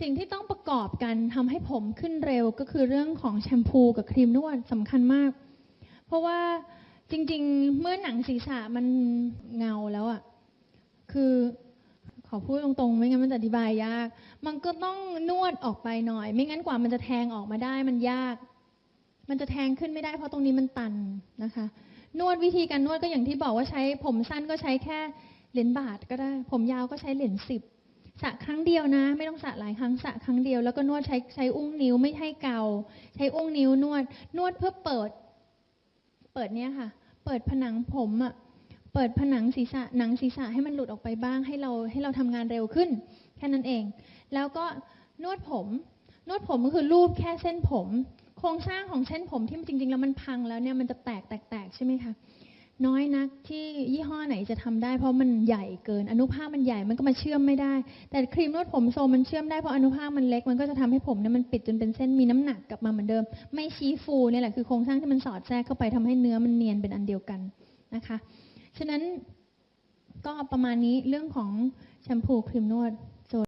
สิ่งที่ต้องประกอบกันทำให้ผมขึ้นเร็วก็คือเรื่องของแชมพูกับครีมนวดสำคัญมาก เพราะว่าจริง ๆ เมื่อหนังศีรษะมันเงาแล้วอะคือขอพูดตรงๆ ไม่งั้นมันจะอธิบายยาก มันก็ต้องนวดออกไปหน่อย ไม่งั้นกว่ามันจะแทงออกมาได้มันยาก มันจะแทงขึ้นไม่ได้เพราะตรงนี้มันตันนะคะ นวดวิธีการนวดก็อย่างที่บอกว่าใช้ผมสั้นก็ใช้แค่เหรียญบาทก็ได้ ผมยาวก็ใช้เหรียญสิบ สระครั้งเดียวนะ ไม่ต้องสระหลายครั้งสระครั้งเดียวแล้วก็นวดใช้ใช้อุ้งนิ้วไม่ให้เกา ใช้อุ้งนิ้วนวด นวดเพื่อเปิด เปิดเนี้ยค่ะ เปิดผนังผมอะเปิดผนังศีรษะหนังศีรษะให้มันหลุดออกไปบ้าง ให้เราให้เราทำงานเร็วขึ้น แค่นั้นเอง แล้วก็นวดผม นวดผมก็คือรูปแค่เส้นผม โครงสร้างของเส้นผมที่จริงๆแล้วมันพังแล้วเนี่ยมันจะแตกแตกแตกใช่ไหมคะ น้อยนักที่ยี่ห้อไหนจะทำได้ เพราะมันใหญ่เกิน อนุภาคมันใหญ่มันก็มาเชื่อมไม่ได้ แต่ครีมนวดผมโซมันเชื่อมได้เพราะอนุภาคมันเล็กมันก็จะทำให้ผมเนี่ยมันปิดจนเป็นเส้นมีน้ำหนักกลับมาเหมือนเดิม ไม่ชี้ฟูเนี่ยแหละคือโครงสร้างที่มันสอดแทรกเข้าไปทำให้เนื้อมันเนียนเป็นอันเดียวกันนะคะ ฉะนั้นก็ประมาณนี้เรื่องของแชมพูครีมนวด